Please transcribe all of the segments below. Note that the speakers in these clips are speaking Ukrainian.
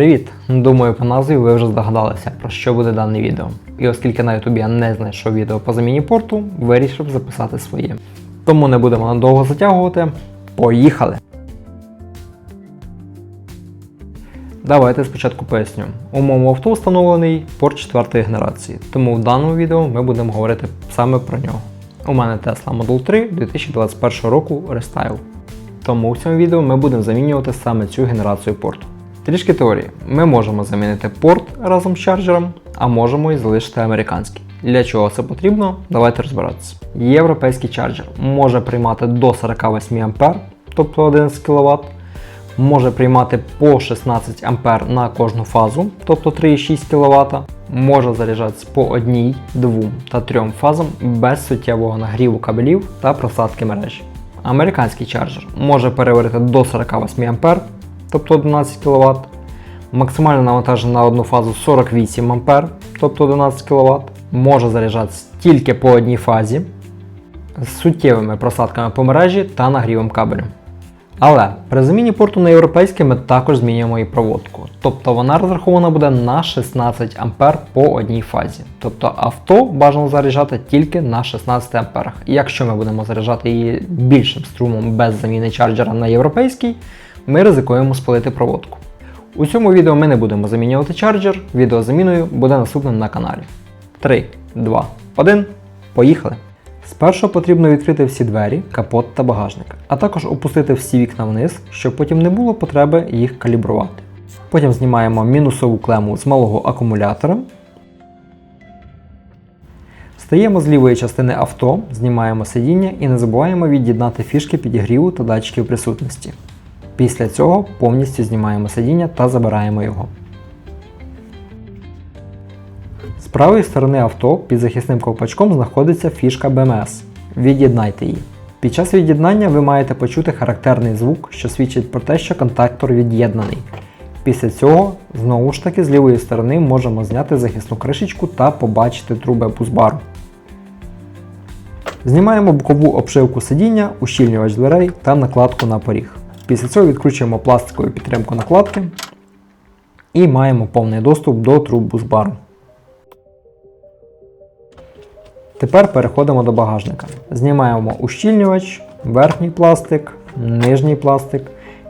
Привіт! Думаю, по назві ви вже здогадалися, про що буде дане відео. І оскільки на YouTube я не знайшов відео по заміні порту, вирішив записати своє. Тому не будемо надовго затягувати. Поїхали! Давайте спочатку поясню. У моєму авто встановлений порт 4 генерації, тому в даному відео ми будемо говорити саме про нього. У мене Tesla Model 3 2021 року Restyle. Тому в цьому відео ми будемо замінювати саме цю генерацію порту. Трішки теорії. Ми можемо замінити порт разом з чарджером, а можемо і залишити американський. Для чого це потрібно? Давайте розбиратися. Європейський чарджер може приймати до 48 А, тобто 11 кВт, може приймати по 16 А на кожну фазу, тобто 3,6 кВт, може заряджатися по одній, двом та трьом фазам без суттєвого нагріву кабелів та просадки мережі. Американський чарджер може переварити до 48 А, тобто 11 кВт, максимальне навантаження на одну фазу 48 А, тобто 11 кВт, може заряджатися тільки по одній фазі з суттєвими просадками по мережі та нагрівом кабелю. Але при заміні порту на європейський ми також змінюємо і проводку. Тобто вона розрахована буде на 16 А по одній фазі. Тобто авто бажано заряджати тільки на 16 А. Якщо ми будемо заряджати її більшим струмом без заміни чарджера на європейський, ми ризикуємо спалити проводку. У цьому відео ми не будемо замінювати чарджер, відео заміною буде наступним на каналі. 3, 2, 1, поїхали! Спершу потрібно відкрити всі двері, капот та багажник, а також опустити всі вікна вниз, щоб потім не було потреби їх калібрувати. Потім знімаємо мінусову клему з малого акумулятора. Стаємо з лівої частини авто, знімаємо сидіння і не забуваємо від'єднати фішки підігріву та датчиків присутності. Після цього повністю знімаємо сидіння та забираємо його. З правої сторони авто під захисним ковпачком знаходиться фішка BMS. Від'єднайте її. Під час від'єднання ви маєте почути характерний звук, що свідчить про те, що контактор від'єднаний. Після цього, знову ж таки, з лівої сторони можемо зняти захисну кришечку та побачити труби бузбару. Знімаємо бокову обшивку сидіння, ущільнювач дверей та накладку на поріг. Після цього відкручуємо пластикову підтримку накладки і маємо повний доступ до труб бузбару. Тепер переходимо до багажника. Знімаємо ущільнювач, верхній пластик, нижній пластик.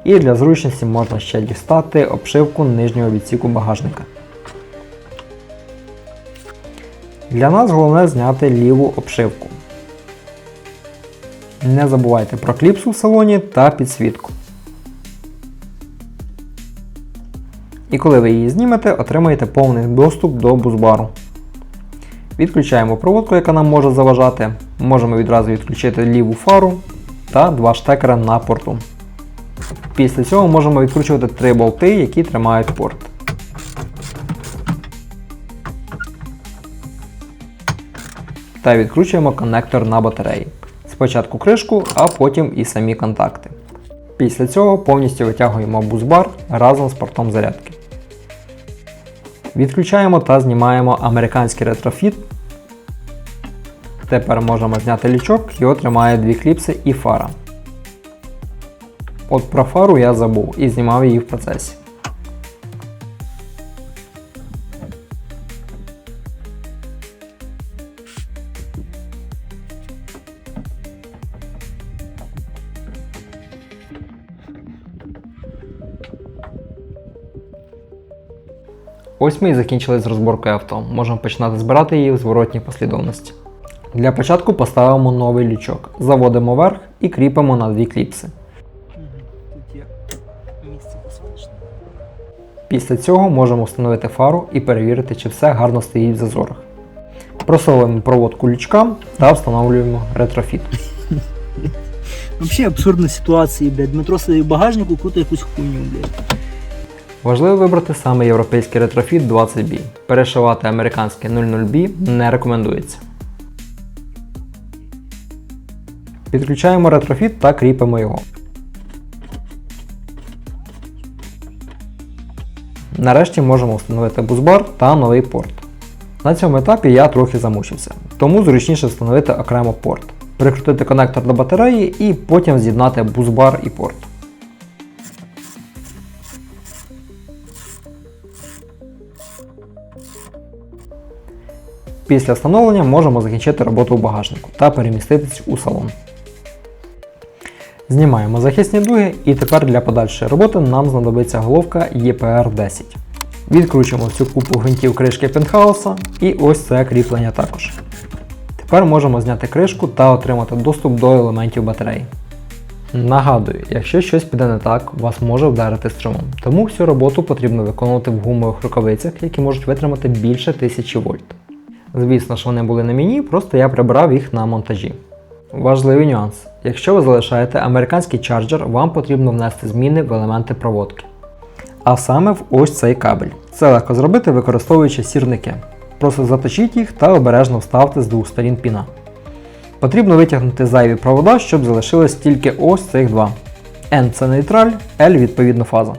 І для зручності можна ще дістати обшивку нижнього відсіку багажника. Для нас головне зняти ліву обшивку. Не забувайте про кліпсу в салоні та підсвітку. І коли ви її знімете, отримаєте повний доступ до бузбару. Відключаємо проводку, яка нам може заважати. Можемо відразу відключити ліву фару та два штекера на порту. Після цього можемо відкручувати три болти, які тримають порт. Та відкручуємо коннектор на батареї. Спочатку кришку, а потім і самі контакти. Після цього повністю витягуємо бузбар разом з портом зарядки. Відключаємо та знімаємо американський ретрофіт. Тепер можемо зняти лічок, його тримає дві кліпси і фара. От про фару я забув і знімав її в процесі. Ось ми і закінчили з розборкою авто. Можемо починати збирати її в зворотній послідовності. Для початку поставимо новий лючок, заводимо верх і кріпимо на дві кліпси. Після цього можемо встановити фару і перевірити, чи все гарно стоїть в зазорах. Просовуємо проводку лючка та встановлюємо ретрофіт. Взагалі абсурдна ситуація, блядь. Дмитро сидить в багажнику, крутить якусь хуйню, блядь. Важливо вибрати саме європейський ретрофіт 20B. Перешивати американський 00B не рекомендується. Підключаємо ретрофіт та кріпимо його. Нарешті можемо встановити бузбар та новий порт. На цьому етапі я трохи замучився, тому зручніше встановити окремо порт, прикрутити конектор до батареї і потім з'єднати бузбар і порт. Після встановлення можемо закінчити роботу у багажнику та переміститись у салон. Знімаємо захисні дуги і тепер для подальшої роботи нам знадобиться головка EPR10. Відкручуємо всю купу гвинтів кришки пентхауса і ось це кріплення також. Тепер можемо зняти кришку та отримати доступ до елементів батареї. Нагадую, якщо щось піде не так, вас може вдарити струмом, тому всю роботу потрібно виконувати в гумових рукавицях, які можуть витримати більше 1000 вольт. Звісно ж, вони були на мені, просто я прибрав їх на монтажі. Важливий нюанс. Якщо ви залишаєте американський чарджер, вам потрібно внести зміни в елементи проводки. А саме в ось цей кабель. Це легко зробити, використовуючи сірники. Просто заточіть їх та обережно вставте з двох сторін піна. Потрібно витягнути зайві провода, щоб залишилось тільки ось цих два. N це нейтраль, L відповідно фаза.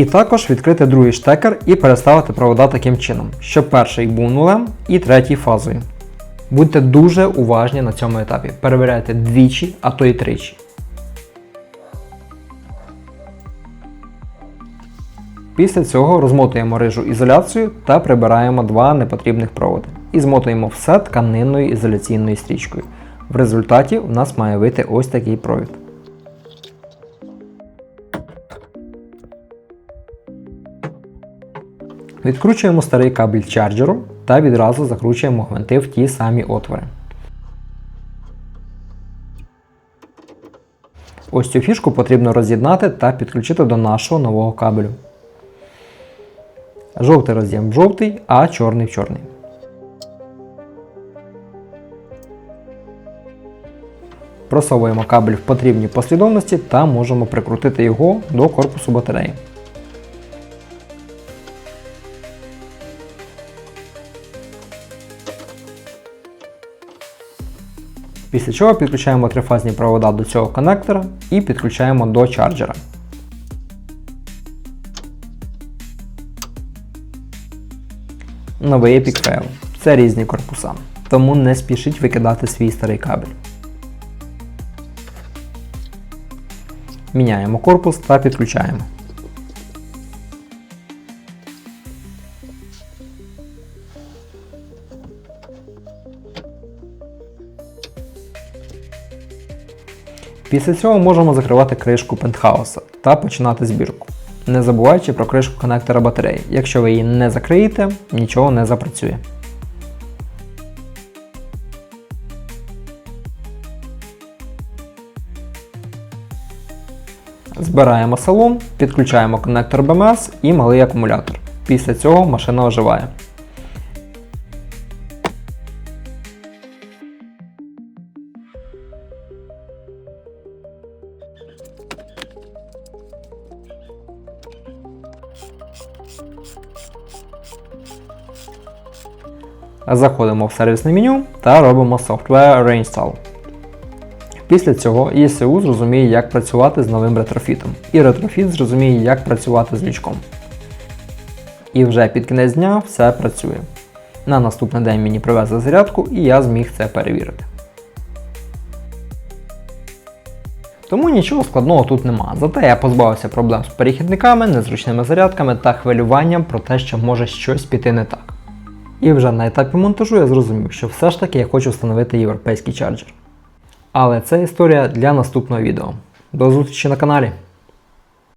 І також відкрити другий штекер і переставити провода таким чином, щоб перший був нулем і третій фазою. Будьте дуже уважні на цьому етапі. Перевіряйте двічі, а то й тричі. Після цього розмотуємо рижу ізоляцію та прибираємо два непотрібних проводи. І змотуємо все тканинною ізоляційною стрічкою. В результаті в нас має вийти ось такий провід. Відкручуємо старий кабель чарджеру та відразу закручуємо гвинти в ті самі отвори. Ось цю фішку потрібно роз'єднати та підключити до нашого нового кабелю. Жовтий роз'єм в жовтий, а чорний в чорний. Просовуємо кабель в потрібній послідовності та можемо прикрутити його до корпусу батареї. Після чого підключаємо трифазні провода до цього коннектора і підключаємо до чарджера. Новий Epic Fail. Це різні корпуса, тому не спішіть викидати свій старий кабель. Міняємо корпус та підключаємо. Після цього можемо закривати кришку пентхауса та починати збірку. Не забуваючи про кришку коннектора батареї. Якщо ви її не закриєте, нічого не запрацює. Збираємо салон, підключаємо коннектор BMS і малий акумулятор. Після цього машина оживає. Заходимо в сервісне меню та робимо Software Reinstall. Після цього ECU зрозуміє, як працювати з новим ретрофітом, і ретрофіт зрозуміє, як працювати з лючком. І вже під кінець дня все працює. На наступний день мені привезли зарядку і я зміг це перевірити. Тому нічого складного тут нема. Зате я позбавився проблем з перехідниками, незручними зарядками та хвилюванням про те, що може щось піти не так. І вже на етапі монтажу я зрозумів, що все ж таки я хочу встановити європейський чарджер. Але це історія для наступного відео. До зустрічі на каналі!